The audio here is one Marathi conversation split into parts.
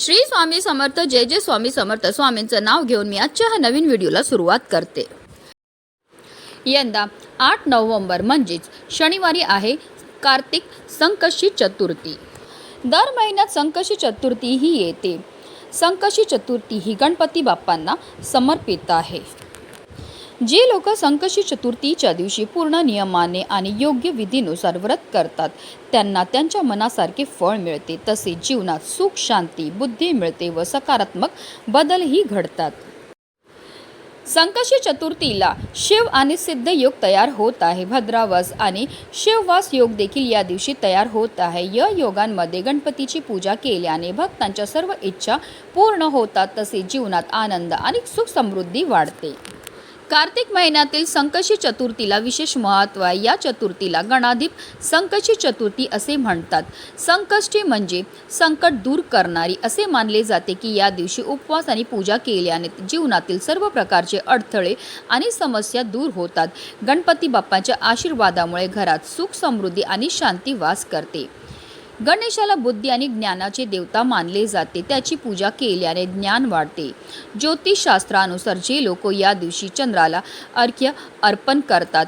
श्री स्वामी समर्थ जय जय स्वामी समर्थ. स्वामींचं नाव घेऊन मी आजच्या ह्या नवीन व्हिडिओला सुरुवात करते. यंदा आठ नोव्हेंबर म्हणजेच शनिवारी आहे कार्तिक संकशी चतुर्थी. दर महिन्यात संकशी चतुर्थी ही येते. संकशी चतुर्थी ही गणपती बाप्पांना समर्पित आहे. जे लोक संकशी चतुर्थीच्या दिवशी पूर्ण नियमाने आणि योग्य विधीनुसार व्रत करतात त्यांना त्यांच्या मनासारखे फळ मिळते. तसे जीवनात सुख शांती बुद्धी मिळते व सकारात्मक बदलही घडतात. संकशी चतुर्थीला शिव आणि सिद्ध योग तयार होत आहे. भद्रावास आणि शिववास योग देखील या दिवशी तयार होत आहे. या योगांमध्ये गणपतीची पूजा केल्याने भक्तांच्या सर्व इच्छा पूर्ण होतात. तसे जीवनात आनंद आणि सुख समृद्धी वाढते. कार्तिक महिन्यातील संकशी चतुर्थीला विशेष महत्त्व आहे. या चतुर्थीला गणाधिप संकशी चतुर्थी असे म्हणतात. संकष्टी म्हणजे संकट दूर करणारी असे मानले जाते की या दिवशी उपवास आणि पूजा केल्याने जीवनातील सर्व प्रकारचे अडथळे आणि समस्या दूर होतात. गणपती बाप्पाच्या आशीर्वादामुळे घरात सुख समृद्धी आणि शांती वास करते. गणेशाला बुद्धी आणि ज्ञानाचे देवता मानले जाते. त्याची पूजा केल्याने ज्ञान वाढते. ज्योतिषशास्त्रानुसार जे लोक या दिवशी चंद्राला अर्घ्य अर्पण करतात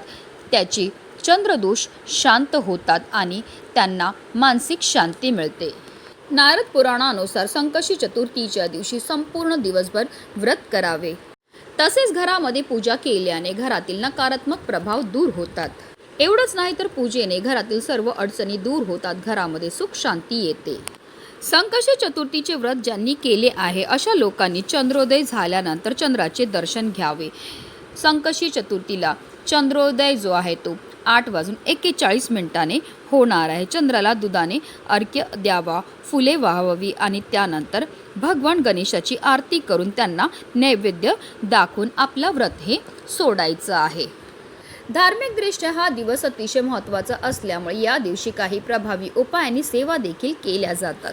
त्याचे चंद्रदोष शांत होतात आणि त्यांना मानसिक शांती मिळते. नारद पुराणानुसार संकशी चतुर्थीच्या दिवशी संपूर्ण दिवसभर व्रत करावे. तसेच घरामध्ये पूजा केल्याने घरातील नकारात्मक प्रभाव दूर होतात. एवढंच नाही तर पूजेने घरातील सर्व अडचणी दूर होतात. घरामध्ये सुख शांती येते. संकशी चतुर्थीचे व्रत ज्यांनी केले आहे अशा लोकांनी चंद्रोदय झाल्यानंतर चंद्राचे दर्शन घ्यावे. संकशी चतुर्थीला चंद्रोदय जो आहे तो आठ वाजून एक्केचाळीस मिनिटाने होणार आहे. चंद्राला दुधाने अर्घ्य द्यावा फुले वाहवावी आणि त्यानंतर भगवान गणेशाची आरती करून त्यांना नैवेद्य दाखवून आपला व्रत हे सोडायचं आहे. धार्मिकदृष्ट्या हा दिवस अतिशय महत्त्वाचा असल्यामुळे या दिवशी काही प्रभावी उपाय आणि सेवा देखील केल्या जातात.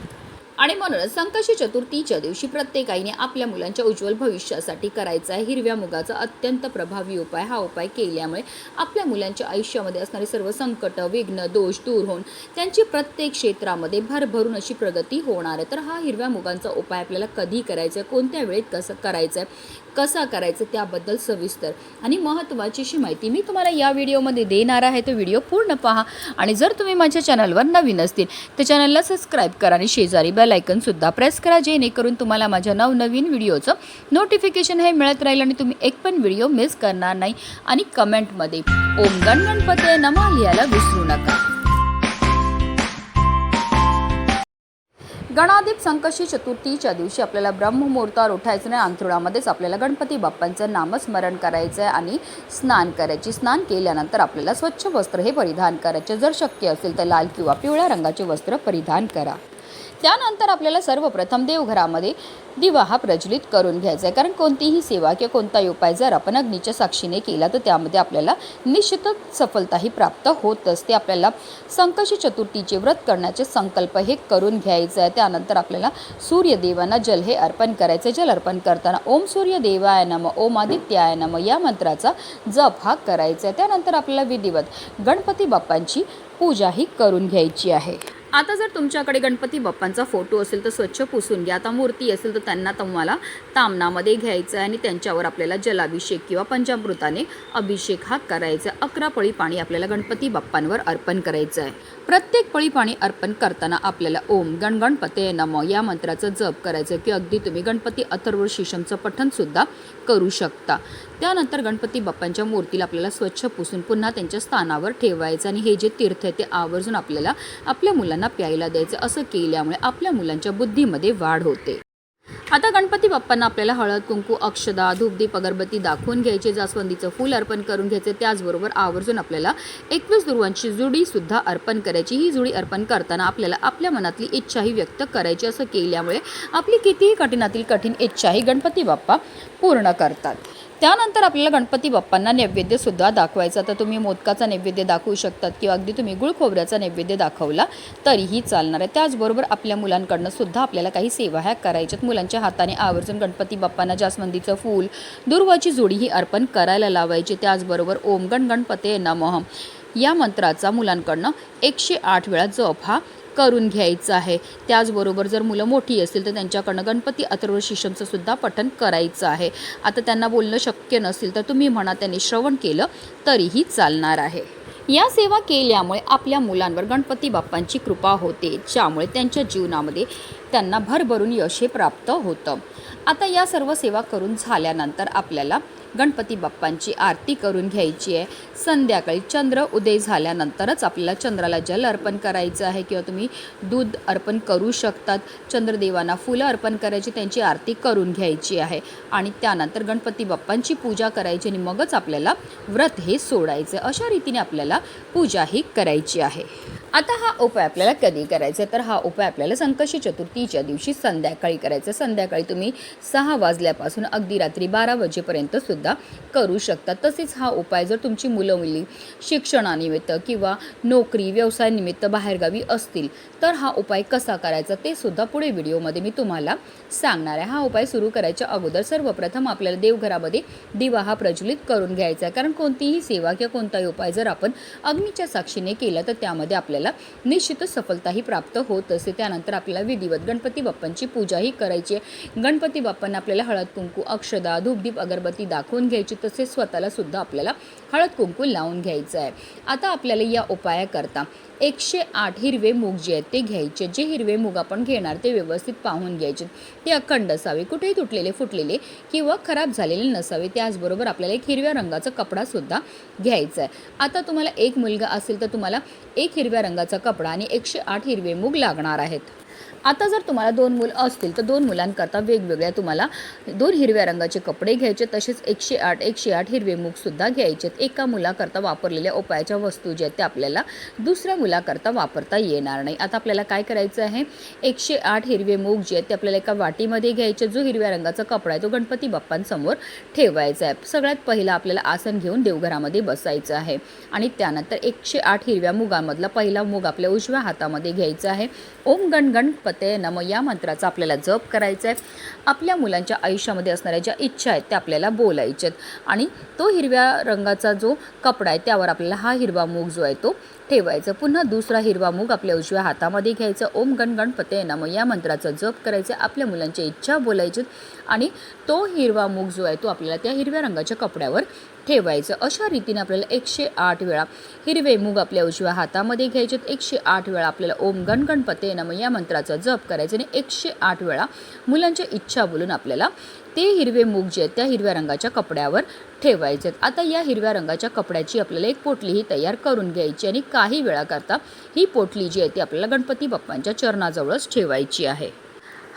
आणि म्हणूनच संकशी चतुर्थीच्या दिवशी प्रत्येक आईने आपल्या मुलांच्या उज्ज्वल भविष्यासाठी करायचा आहे. हिरव्या मुगाचा अत्यंत प्रभावी उपाय हा उपाय केल्यामुळे आपल्या मुलांच्या आयुष्यामध्ये असणारे सर्व संकट विघ्न दोष दूर होऊन त्यांची प्रत्येक क्षेत्रामध्ये भरभरून अशी प्रगती होणार आहे. तर हा हिरव्या मुगांचा उपाय आपल्याला कधी करायचा आहे? कोणत्या वेळेत कसं करायचं आहे? कसा करायचं त्याबद्दल सविस्तर आणि महत्त्वाची अशी माहिती मी तुम्हाला या व्हिडिओमध्ये देणार आहे. तो व्हिडिओ पूर्ण पहा आणि जर तुम्ही माझ्या चॅनलवर नवीन असतील तर चॅनलला सबस्क्राईब करा आणि शेजारी बेल आयकनसुद्धा प्रेस करा जेणेकरून तुम्हाला माझ्या नवनवीन व्हिडिओचं नोटिफिकेशन हे मिळत राहील आणि तुम्ही एक पण व्हिडिओ मिस करणार नाही. आणि कमेंटमध्ये ओम गण गणपते नमा लिहायला विसरू नका. गणाधिप संकशी चतुर्थीच्या दिवशी आपल्याला ब्रह्ममुहूर्तावर उठायचं नाही. अंथरुणामध्येच आपल्याला गणपती बाप्पांचं नामस्मरण करायचं आहे आणि स्नान करायची. स्नान केल्यानंतर आपल्याला स्वच्छ वस्त्र हे परिधान करायचे. जर शक्य असेल तर लाल किंवा पिवळ्या रंगाचे वस्त्र परिधान करा. त्यानंतर आपल्याला सर्वप्रथम देवघरामध्ये दिवा हा प्रज्वलित करून घ्यायचा आहे. कारण कोणतीही सेवा किंवा कोणताही उपाय जर आपण अग्नीच्या साक्षीने केला तर त्यामध्ये आपल्याला निश्चितच सफलताही प्राप्त होत असते. आपल्याला संकशी चतुर्थीचे व्रत करण्याचे संकल्प हे करून घ्यायचं आहे. त्यानंतर आपल्याला सूर्यदेवांना जल हे अर्पण करायचं जल अर्पण करताना ओम सूर्यदेवाय नम ओम आदित्याय नम या मंत्राचा जप हा करायचा आहे. त्यानंतर आपल्याला विधिवत गणपती बाप्पांची पूजाही करून घ्यायची आहे. आता जर तुमच्याकडे गणपती बाप्पांचा फोटो असेल तर स्वच्छ पुसून घ्या. आता मूर्ती असेल तर त्यांना तुम्हाला तामणामध्ये घ्यायचं आहे आणि त्यांच्यावर आपल्याला जलाभिषेक किंवा पंचामृताने अभिषेक हा करायचा. आहे अकरा पळी पाणी आपल्याला गणपती बाप्पांवर अर्पण करायचं आहे. प्रत्येक पळी पाणी अर्पण करताना आपल्याला ओम गणगणपते नम या मंत्राचं जप करायचं आहे की अगदी तुम्ही गणपती अथर्व शिशमचं पठणसुद्धा करू शकता. त्यानंतर गणपती बाप्पांच्या मूर्तीला आपल्याला स्वच्छ पुसून पुन्हा त्यांच्या स्थानावर ठेवायचं आणि हे जे तीर्थ आहे ते आवर्जून आपल्याला आपल्या मुलांना प्यायला द्यायचं असं केल्यामुळे आपल्या मुलांच्या बुद्धीमध्ये वाढ होते. आता गणपती बाप्पांना आपल्याला हळद कुंकू अक्षदा धूपदीप अगरबत्ती दाखवून घ्यायचे जास्वंदीचं फूल अर्पण करून घ्यायचे. त्याचबरोबर आवर्जून आपल्याला एकवीस दुर्वांची जुडीसुद्धा अर्पण करायची. ही जुडी अर्पण करताना आपल्याला आपल्या मनातली इच्छाही व्यक्त करायची. असं केल्यामुळे आपली कितीही कठीणातील कठीण इच्छाही गणपती बाप्पा पूर्ण करतात. त्यानंतर आपल्याला गणपती बाप्पांना नैवेद्यसुद्धा दाखवायचा. तर तुम्ही मोदकाचा नैवेद्य दाखवू शकतात किंवा अगदी तुम्ही गुळ खोबऱ्याचा नैवेद्य दाखवला तरीही चालणार आहे. त्याचबरोबर आपल्या मुलांकडनं सुद्धा आपल्याला काही सेवा ह्या करायच्यात मुलांच्या हाताने आवर्जून गणपती बाप्पांना जास्वंदीचं फूल दुर्वाची जोडी ही अर्पण करायला लावायची. त्याचबरोबर ओम गण गणपते नमः. या मंत्राचा मुलांकडनं एकशे आठ वेळा जप हा करून घ्यायचं आहे. त्याचबरोबर जर मुलं मोठी असतील तर त्यांच्याकडनं गणपती अथर्व शिशमचं सुद्धा पठन करायचं आहे. आता त्यांना बोलणं शक्य नसेल तर तुम्ही म्हणा त्यांनी श्रवण केलं तरीही चालणार आहे. या सेवा केल्यामुळे आपल्या मुलांवर गणपती बाप्पांची कृपा होते ज्यामुळे त्यांच्या जीवनामध्ये त्यांना भरभरून यश हे प्राप्त होतं. आता या सर्व सेवा करून झाल्यानंतर आपल्याला गणपती बाप्पांची आरती करून घ्यायची आहे. संध्याकाळी चंद्र उदय झाल्यानंतरच आपल्याला चंद्राला जल अर्पण करायचं आहे किंवा तुम्ही दूध अर्पण करू शकतात. चंद्रदेवांना फुलं अर्पण करायची त्यांची आरती करून घ्यायची आहे. आणि त्यानंतर गणपती बाप्पांची पूजा करायची आणि मगच आपल्याला व्रत हे सोडायचं अशा रीतीने आपल्याला पूजा ही करायची आहे. आता हा उपाय आपल्याला कधी करायचा आहे? तर हा उपाय आपल्याला संकष्टी चतुर्थीच्या दिवशी संध्याकाळी करायचा संध्याकाळी तुम्ही सहा वाजल्यापासून अगदी रात्री बारा वाजेपर्यंत सुद्धा करू शकता. तसेच हा उपाय जर तुमची मुलं मुली शिक्षणानिमित्त किंवा नोकरी व्यवसायानिमित्त बाहेरगावी असतील तर हा उपाय कसा करायचा ते सुद्धा पुढे व्हिडिओमध्ये मी तुम्हाला सांगणार आहे. हा उपाय सुरू करायच्या अगोदर सर्वप्रथम आपल्याला देवघरामध्ये दिवा हा प्रज्वलित करून घ्यायचा आहे. कारण कोणतीही सेवा किंवा कोणताही उपाय जर आपण अग्नीच्या साक्षीने केला तर त्यामध्ये आपल्याला निश्चितच सफलताही प्राप्त होत असते त्यानंतर आपल्याला विधिवत गणपती बाप्पांची पूजाही करायची आहे. गणपती बाप्पांना आपल्याला हळद कुंकू अक्षदा धूपदीप अगरबत्ती दाखवून घ्यायची. तसेच स्वतःला सुद्धा आपल्याला हळद कुंकू लावून घ्यायचं आहे आता आपल्याला या उपायाकरता एकशे आठ हिरवे मूग जे आहेत ते घ्यायचे. जे हिरवे मूग आपण घेणार ते व्यवस्थित पाहून घ्यायचे. ते अखंड असावे कुठेही तुटलेले फुटलेले किंवा खराब झालेले नसावे. त्याचबरोबर आपल्याला एक हिरव्या रंगाचा कपडासुद्धा घ्यायचा आहे आता तुम्हाला एक मुलगा असेल तर तुम्हाला एक हिरव्या रंगाचा कपडा आणि एकशे आठ हिरवे मूग लागणार आहेत. आता जर तुम्हाला दोन मुलं असतील तर दोन मुलांकरता वेगवेगळ्या तुम्हाला दोन हिरव्या रंगाचे कपडे घ्यायचे तसेच एकशे आठ एकशे आठ हिरवे मूगसुद्धा घ्यायचे. आहेत एका मुलाकरता वापरलेल्या उपायाच्या वस्तू ज्या आहेत त्या आपल्याला दुसऱ्या मुलाकरता वापरता येणार नाही. आता आपल्याला काय करायचं आहे? एकशे आठ हिरवे मूग जे आहेत ते आपल्याला एका वाटीमध्ये घ्यायचे. जो हिरव्या रंगाचा कपडा आहे तो गणपती बाप्पांसमोर ठेवायचा आहे. सगळ्यात पहिला आपल्याला आसन घेऊन देवघरामध्ये बसायचं आहे. आणि त्यानंतर एकशे आठ हिरव्या मुगामधला पहिला मूग आपल्या उजव्या हातामध्ये घ्यायचा आहे. ओम गणगण गणपते नम या मंत्राचा आपल्याला जप करायचा आहे आपल्या मुलांच्या आयुष्यामध्ये असणाऱ्या ज्या इच्छा आहेत त्या आपल्याला बोलायच्या आहेत आणि तो हिरव्या रंगाचा जो कपडा आहे त्यावर आपल्याला हा हिरवा मूग जो आहे तो ठेवायचं. पुन्हा दुसरा हिरवा मूग आपल्या उजव्या हातामध्ये घ्यायचं. ओम गण गणपते नम. या मंत्राचा जप करायचा. आपल्या मुलांच्या इच्छा बोलायच्यात आणि तो हिरवा मूग जो आहे तो आपल्याला त्या हिरव्या रंगाच्या कपड्यावर ठेवायचं. अशा रीतीने आपल्याला एकशे आठ वेळा हिरवे मूग आपल्या उजव्या हातामध्ये घ्यायचे. एकशे आठ वेळा आपल्याला ओम गण गणपते नम. या मंत्राचा जप करायचा आणि एकशे आठ वेळा मुलांच्या इच्छा बोलून आपल्याला ते हिरवे मूग जे आहेत त्या हिरव्या रंगाच्या कपड्यावर ठेवायचे आहेत आता या हिरव्या रंगाच्या कपड्याची आपल्याला एक पोटलीही तयार करून घ्यायची आणि काही वेळाकरता ही पोटली जी आहे ती आपल्याला गणपती बाप्पांच्या चरणाजवळच ठेवायची आहे.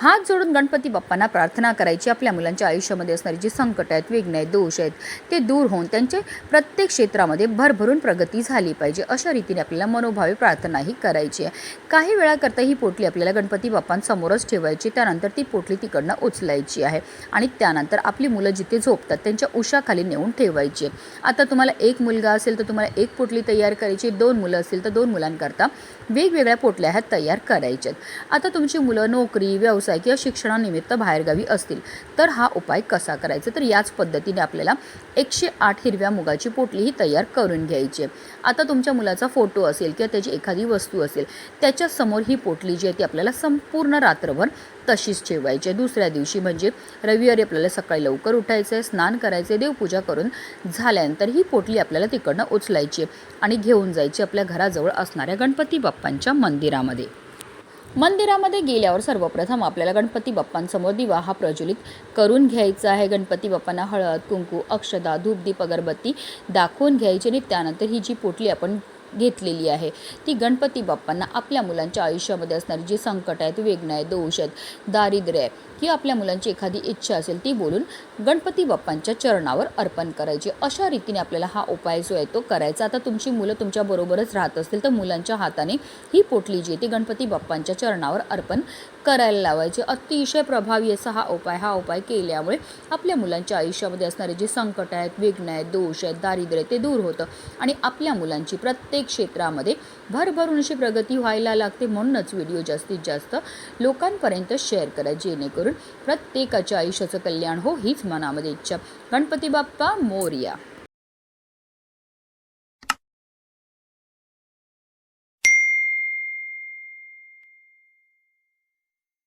हात जोडून गणपती बाप्पांना प्रार्थना करायची आपल्या मुलांच्या आयुष्यामध्ये असणारी जी संकट आहेत विघ्न आहेत दोष आहेत ते दूर होऊन त्यांचे प्रत्येक क्षेत्रामध्ये भरभरून प्रगती झाली पाहिजे. अशा रीतीने आपल्याला मनोभावे प्रार्थनाही करायची आहे. काही वेळाकरता ही पोटली आपल्याला गणपती बाप्पांसमोरच ठेवायची त्यानंतर ती पोटली तिकडनं उचलायची आहे आणि त्यानंतर आपली मुलं जिथे झोपतात त्यांच्या उशाखाली नेऊन ठेवायची आहे. आता तुम्हाला एक मुलगा असेल तर तुम्हाला एक पोटली तयार करायची दोन मुलं असतील तर दोन मुलांकरता वेगवेगळ्या पोटल्या ह्या तयार करायच्यात आता तुमची मुलं नोकरी व्यवसाय किंवा शिक्षणानिमित्त बाहेरगावी असतील तर हा उपाय कसा करायचा? तर याच पद्धतीने आपल्याला एकशे आठ हिरव्या मुगाची पोटली ही तयार करून घ्यायची आहे. आता तुमच्या मुलाचा फोटो असेल किंवा त्याची एखादी वस्तू असेल त्याच्यासमोर ही पोटली जी आहे ती आपल्याला संपूर्ण रात्रभर तशीच ठेवायची आहे. दुसऱ्या दिवशी म्हणजे रविवारी आपल्याला सकाळी लवकर उठायचं आहे स्नान करायचं आहे देवपूजा करून झाल्यानंतर ही पोटली आपल्याला तिकडनं उचलायची आणि घेऊन जायची आपल्या घराजवळ असणाऱ्या गणपती बाप्पांच्या मंदिरामध्ये. मंदिरामध्ये गेल्यावर सर्वप्रथम आपल्याला गणपती बाप्पांसमोर दिवा हा प्रज्वलित करून घ्यायचा आहे. गणपती बाप्पांना हळद कुंकू अक्षदा धूपदीप अगरबत्ती दाखवून घ्यायची. आणि त्यानंतर ही जी पोटली आपण घेतलेली आहे. ती गणपती बाप्पांना आपल्या मुलांच्या आयुष्यामध्ये असणारी जी संकट आहेत वेगण आहेत दोष आहेत दारिद्र्य आहे किंवा आपल्या मुलांची एखादी इच्छा असेल ती बोलून गणपती बाप्पांच्या चरणावर अर्पण करायची. अशा रीतीने आपल्याला हा उपाय जो आहे तो करायचा. आता तुमची मुलं तुमच्याबरोबरच राहत असतील तर मुलांच्या हाताने ही पोटली जी आहे ती गणपती बाप्पांच्या चरणावर अर्पण करायला लावायचे. अतिशय प्रभावी असा हा उपाय हा उपाय केल्यामुळे आपल्या मुलांच्या आयुष्यामध्ये असणारे जे संकट आहेत विघ्न आहेत दोष आहेत दारिद्र्य ते दूर होतं. आणि आपल्या मुलांची प्रत्येक क्षेत्रामध्ये भरभरून अशी प्रगती व्हायला लागते म्हणूनच व्हिडिओ जास्तीत जास्त लोकांपर्यंत शेअर करा जेणेकरून प्रत्येकाच्या आयुष्याचं कल्याण हो हीच मनामध्ये इच्छा. गणपती बाप्पा मोर्या.